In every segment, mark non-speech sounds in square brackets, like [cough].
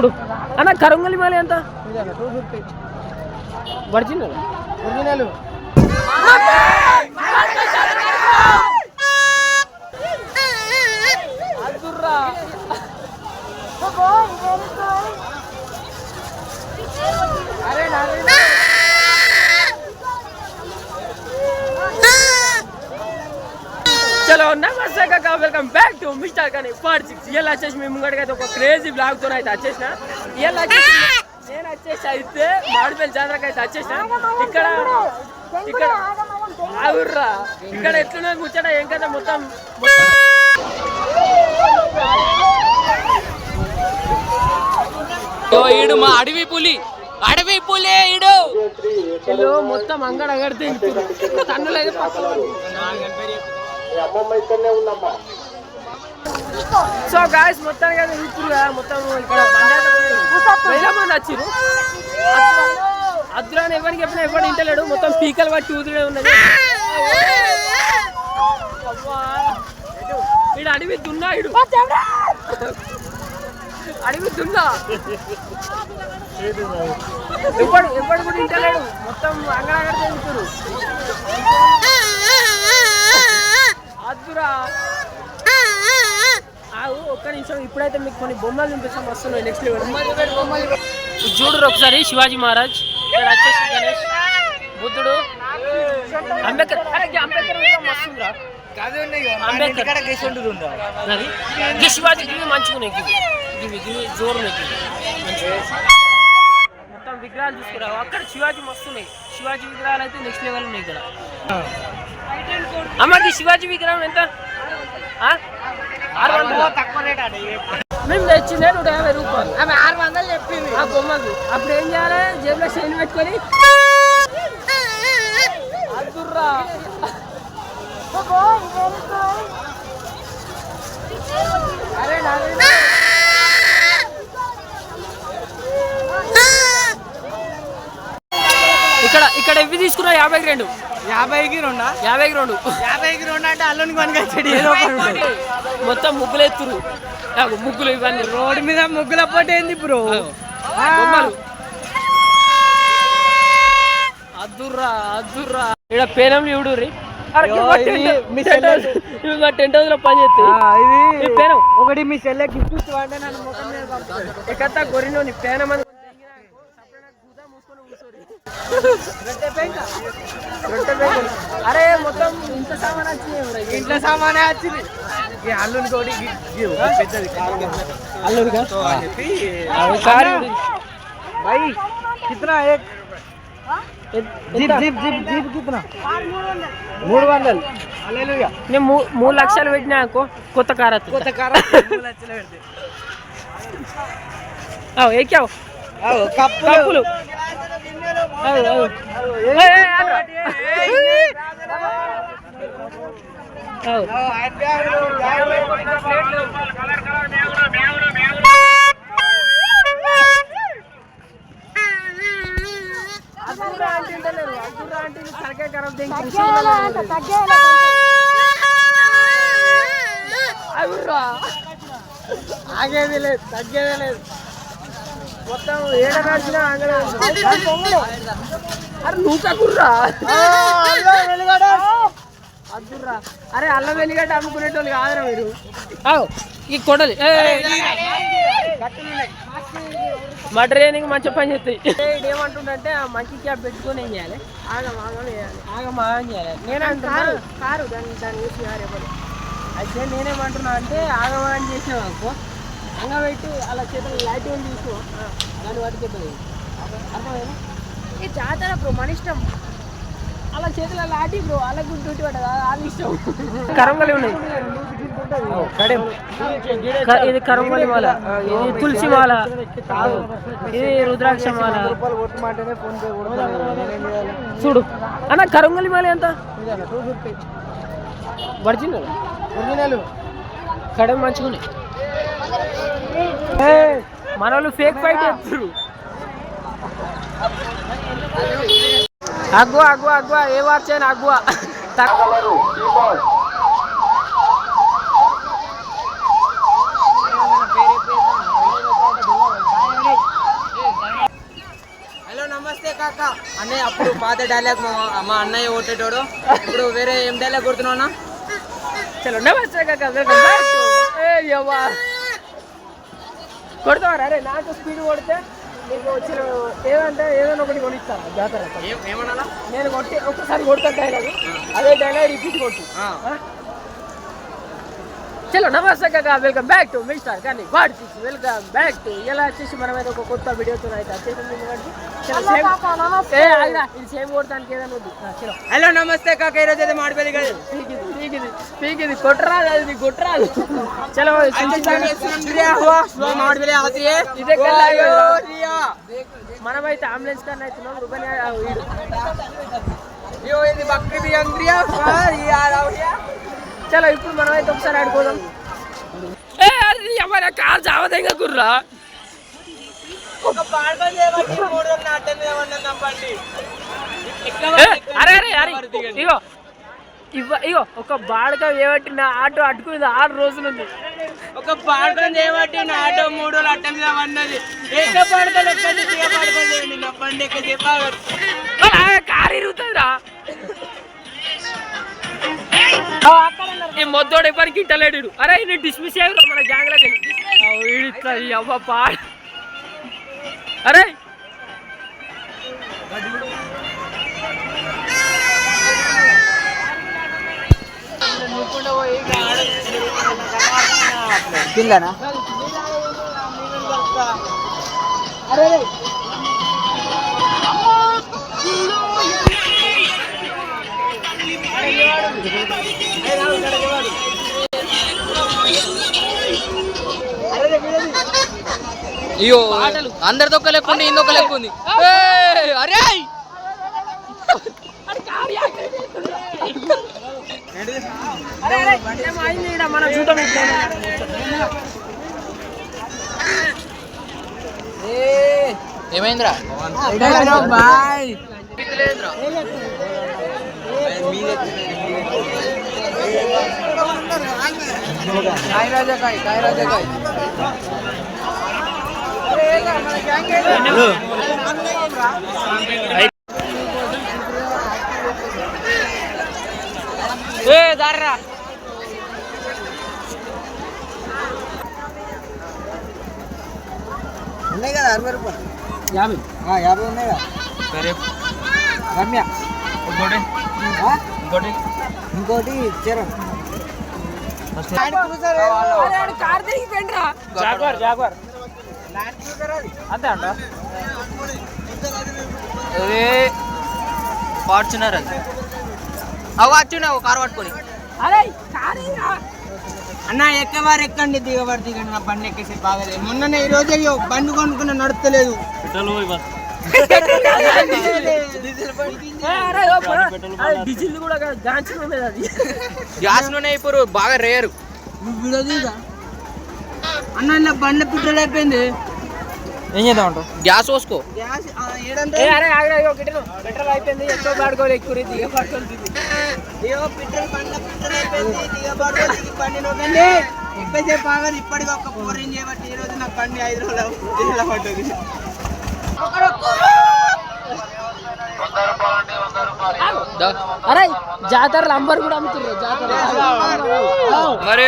ఇప్పుడు. అన్న కరంగలి మాలి ఎంత? ఒరిజినల్. ఒరిజినల్. చలో నమస్తే కాక వెల్కమ్ బ్యాక్ టు మిస్టర్ కానీ పార్ట్ సిక్స్ ఇలా వచ్చేసి మేము ముంగడికి అయితే ఒక క్రేజీ బ్లాగ్తో అయితే వచ్చేసిన ఇలా వచ్చేసి నేను వచ్చేసి అయితే మాడిపల్లి జాతరకు అయితే వచ్చేసిన. ఇక్కడ ఇక్కడ ఆవుర్రా ఇక్కడ ఎట్లున్నా కూర్చోడా ఏం కదా మొత్తం? ఈడు మా అడవి పులి. అడవి పులి ఈడు. మొత్తం అంగడ అగడితే తన్నులేదు సో గాయస్ మొత్తానికి అయితే ఇప్పుడు మొత్తం ఇక్కడ బండి వేల మంది అద్దురాని ఎవరికి చెప్పినా ఎవరు ఇంటలేడు. మొత్తం పీకలు పట్టి ఊదుడే ఉన్నది. వీడు ఈడు అడవి దున్నా ఇడు అడవి దున్నా. ఎప్పుడు ఎప్పుడు కూడా ఇంటలేడు. మొత్తం అంగడగడ తిరుగుతురు అద్దురా ఆవు ఒక్క నిమిషం. ఇప్పుడైతే మీకు కొన్ని బొమ్మలు చూపిస్తాం. వస్తున్నాయి నెక్స్ట్ లెవెల్ చూడరు ఒకసారి శివాజీ మహారాజ్ ఇక్కడ వచ్చేసి గణేష్ బుద్ధుడు. అంబేద్కర్ అంబేద్కర్ కూడా అంబేద్కర్. శివాజీ గివి మంచిగున్నాయి గివి గివి గివి జోరున్నాయి గివి మొత్తం విగ్రహాలు చూసుకురావు అక్కడ శివాజీ మస్తున్నాయి శివాజీ విగ్రహాలు అయితే నెక్స్ట్ లెవెల్ ఉన్నాయి ఇక్కడ. అమ్మకి శివాజీ విగ్రహం ఎంత? ఆ? ఆరు వందలు? మేము తెచ్చిందే నూట యాభై రూపాయలు. ఆమె ఆరు వందలు చెప్పింది. ఆ బొమ్మకు అప్పుడు ఏం చేయాలి? జేబులో చైన్ పెట్టుకొని అద్దుర్రా. అరే ఇక్కడ ఇక్కడ ఇవి తీసుకున్నా యాభైకి రెండు. యాభైకి రెండా? యాభైకి రెండు. యాభైకి రెండు అంటే అల్లుని కొనుకొచ్చాడు. ఏదో. మొత్తం ముగ్గులు ఎత్తురు ముగ్గులు ఇవన్నీ రోడ్డు మీద ముగ్గుల పోటీ ఏంది బ్రో? అద్దుర్రా అద్దుర్రా ఇక్కడ పేనం టెంట్ హౌస్లో పని పేనం. ఒకటి మీ చెల్లె గిఫ్ట్ ఇవ్వండి నన్ను ముఖం మీద నీ పేనం అని అరే మొత్తం ఇంట్లో సామాన్ వచ్చింది ఇంట్లో సామానే వచ్చింది. ఈ అల్లుని కోడి పెద్దది అల్లుడిగా? సారీ भाई एक జీప్ జీప్ జీప్ కితనా? మూడు వందలు. నేను మూడు లక్షలు పెట్టినా కొత్త కార్ కొత్త కార్ [laughs] ఎక్కావు. కప్పులు. కప్పులు ఆగేది లేదు తగ్గేదే లేదు మొత్తం ఏడ రాసిన అంగడి అరే నూక కుర్రా. అద్దుర్రా. అరే అల్లం వెల్లిగడ్డ అమ్ముకునేటోళ్ళు కాదురా మీరు. ఈ కొడలి. మటరేనికి మంచి పని చేస్తాయి. ఇది ఏమంటుండంటే ఆ మంచి క్యాప్ పెట్టుకొని ఏం చేయాలి? ఆగం ఆగం చేయాలి. ఆగం ఆగం చేయాలి. నేను అంటున్నా. కారు దాన్ని దాన్ని చూసి కారు ఎవరు? అయితే నేనేమంటున్నా అంటే ఆగమని చేసావు అనుకో అంగ పెట్టి అలా చేతులు లైట్ తీసుకో దాన్ని వాటికి అర్థమైనా ఈ జాతర బ్రో మన ఇష్టం అలా చేతుల లాటి బ్రో అలా గుంటుంటే పడదు అది ఇష్టం కరంగలి ఉన్నాయి ఇది కరంగలి మాల ఇది తులసి మాల ఇది రుద్రాక్ష మాల చూడు అన్న కరంగలి మాల ఎంత ఒరిజినల్ ఒరిజినల్ కడం మంచిగా మన ఫేక్ ఫైట్ చేస్తారు అగ్వా అగ్వా అగ్వా ఏ వాచ్ అయినా అగ్వా హలో నమస్తే కాక. అన్నయ్య అప్పుడు పాత డైలాగ్ మా అన్నయ్య ఓటేటోడు ఇప్పుడు వేరే ఏం డైలాగ్ కొడుతున్నావు చలో నమస్తే కాక కొడతావరా అరే నాకు స్పీడ్ కొడితే నీకు వచ్చిన ఏదంటే ఏదైనా ఒకటి కొనిస్తాను జాతర. ఏం- ఏమనాలా? నేను కొట్టి ఒక్కసారి కొడతాను డైలాగ్ అదే డైలాగ్ రిపీట్ కొట్టు? చలో నమస్తే కాక వెల్కమ్ బ్యాక్ టు మిస్టర్ కానీ what is welcome back to ఇలా వచ్చేసి మనం అయితే ఒక కొత్త వీడియోతో అయితే ఇది సేమ్ కొడతానికి ఏదైనా చలో. హలో నమస్తే కాక ఈరోజు అయితే మాడిపోయి కదా. పీకిది పీకిది కొట్టరాదు అది కొట్టరాదు. చలో ఇదే. మనమైతే అంబులెన్స్ కన్నా అవుతున్నాం రూపాయి వీడు. అయ్యో ఇది బక్రీది అంద్రియా. చలో ఇప్పుడు మనమైతే ఒకసారి ఆడుకోదాం. ఎవరైనా కార్ చేయబట్టి నమ్మండి. ఏ, అరే అరే అరే ఇగో. ఇవ్వ ఇగో ఒక బాడక ఏబట్టి నా ఆటో అట్టుకునేది ఆరు రోజులు ఉంది. ఒక పాడుకొని చేయబట్టి నా ఆటో మూడు రోజులు అట్టం చేయమన్నది. ఎక్క పాడుకొని ఎక్కండి దిగ పాడుకొని చేయండి నా బండి ఎక్క కారు ఇరుగుతుందిరా. ఈ మొద్దోడు ఎప్పటికి ఇంటలేడు అరే నేను డిస్మిస్ అయ్యారు మన గ్యాంగ్లోకి. ఇట్లా ఈ అవ్వ పా అరే. కిందనా? అయ్యో. అందరితో ఒక లెక్క ఉంది ఇందొక లెక్క ఉంది. అరే ఏమైందిరా బాయ్ కాయ రాజా కాయ కాయ రాజా కాయ దారా ఉన్నాయి కదా అరవై రూపాయలు యాభై యాభై ఉన్నాయి కదా రమ్య ఆ? ఇంకోటి చరణ్ కార్ తిరిగిపోయిండ్రా జాగ్వార్ జాగ్వార్ అంతే అంట? ఫార్చునర్ అది అవి వచ్చినావు కారు పట్టుకొని. అరే కార్ అన్న ఎక్కవారు ఎక్కండి దిగవారు దిగండి నా బండి ఎక్కేసి బాగలేదు మొన్ననే ఈ రోజు అయ్యో బండి కొనుక్కున్న నడుస్తలేదు. డీజిల్ కూడా గ్యాస్ నూనె ఇప్పుడు బాగా రేరు. నువ్వు విడదీగా అన్న ఇలా బండి పెట్రోల్ అయిపోయింది. ఏం చేద్దాం అంటావు? గ్యాస్ పోసుకో. గ్యాస్ ఏడంటే అరే ఆగ్రా ఇగో గిట్టను పెట్రోల్ అయిపోయింది ఎక్కువ పాడుకోవాలి ఎక్కువ దిగ పడుతుంది అయ్యో పెట్రోల్ బండి పెట్రోల్ అయిపోయింది దిగి బండి నొక్కండి ఎక్కువసేపు ఆగదు ఇప్పటికి ఒక పోరింగ్ చేయబట్టి ఈ రోజు నాకు బండి ఐదు రోజులు. అరే జాతరలు అంబర్ కూడా అమ్ముతున్నారు జాతర. మరి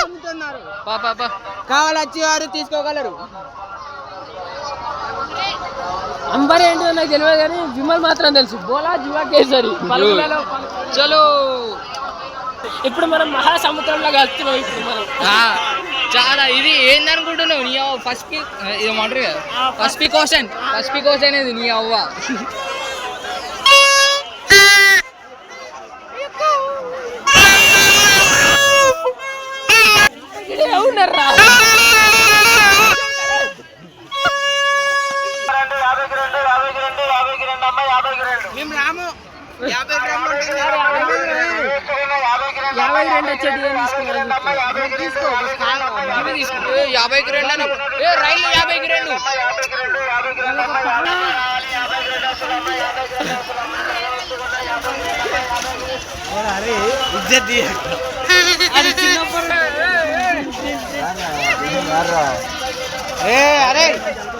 అమ్ముతున్నారు పా పా పా కావాలొచ్చి వారు తీసుకోగలరు. అంబర్ ఏంటో నాకు తెలియదు కానీ విమల్ మాత్రం తెలుసు. బోలా జువా కేసరి. పలుకులలో పలు- చలో. ఇప్పుడు మనం మహాసముద్రంలో కలుస్తున్నాం ఇప్పుడు మనం. ఆ, చాలా ఇది ఏందనుకుంటున్నావు? నీ అవ్వ ఫస్ట్ పీ ఇది మాటరు కదా? First P question first P question ఇది నీ అవ్వ. ఉన్నారా మేము రాము యాభై గ్రాములు ఉంటుంది. యాభై రెండు వచ్చేది తీసుకో ఇవి తీసుకో. ఏ, యాభైకి రెండు అన్న ఏ రైలు యాభైకి రెండు ఏ అరే ఏ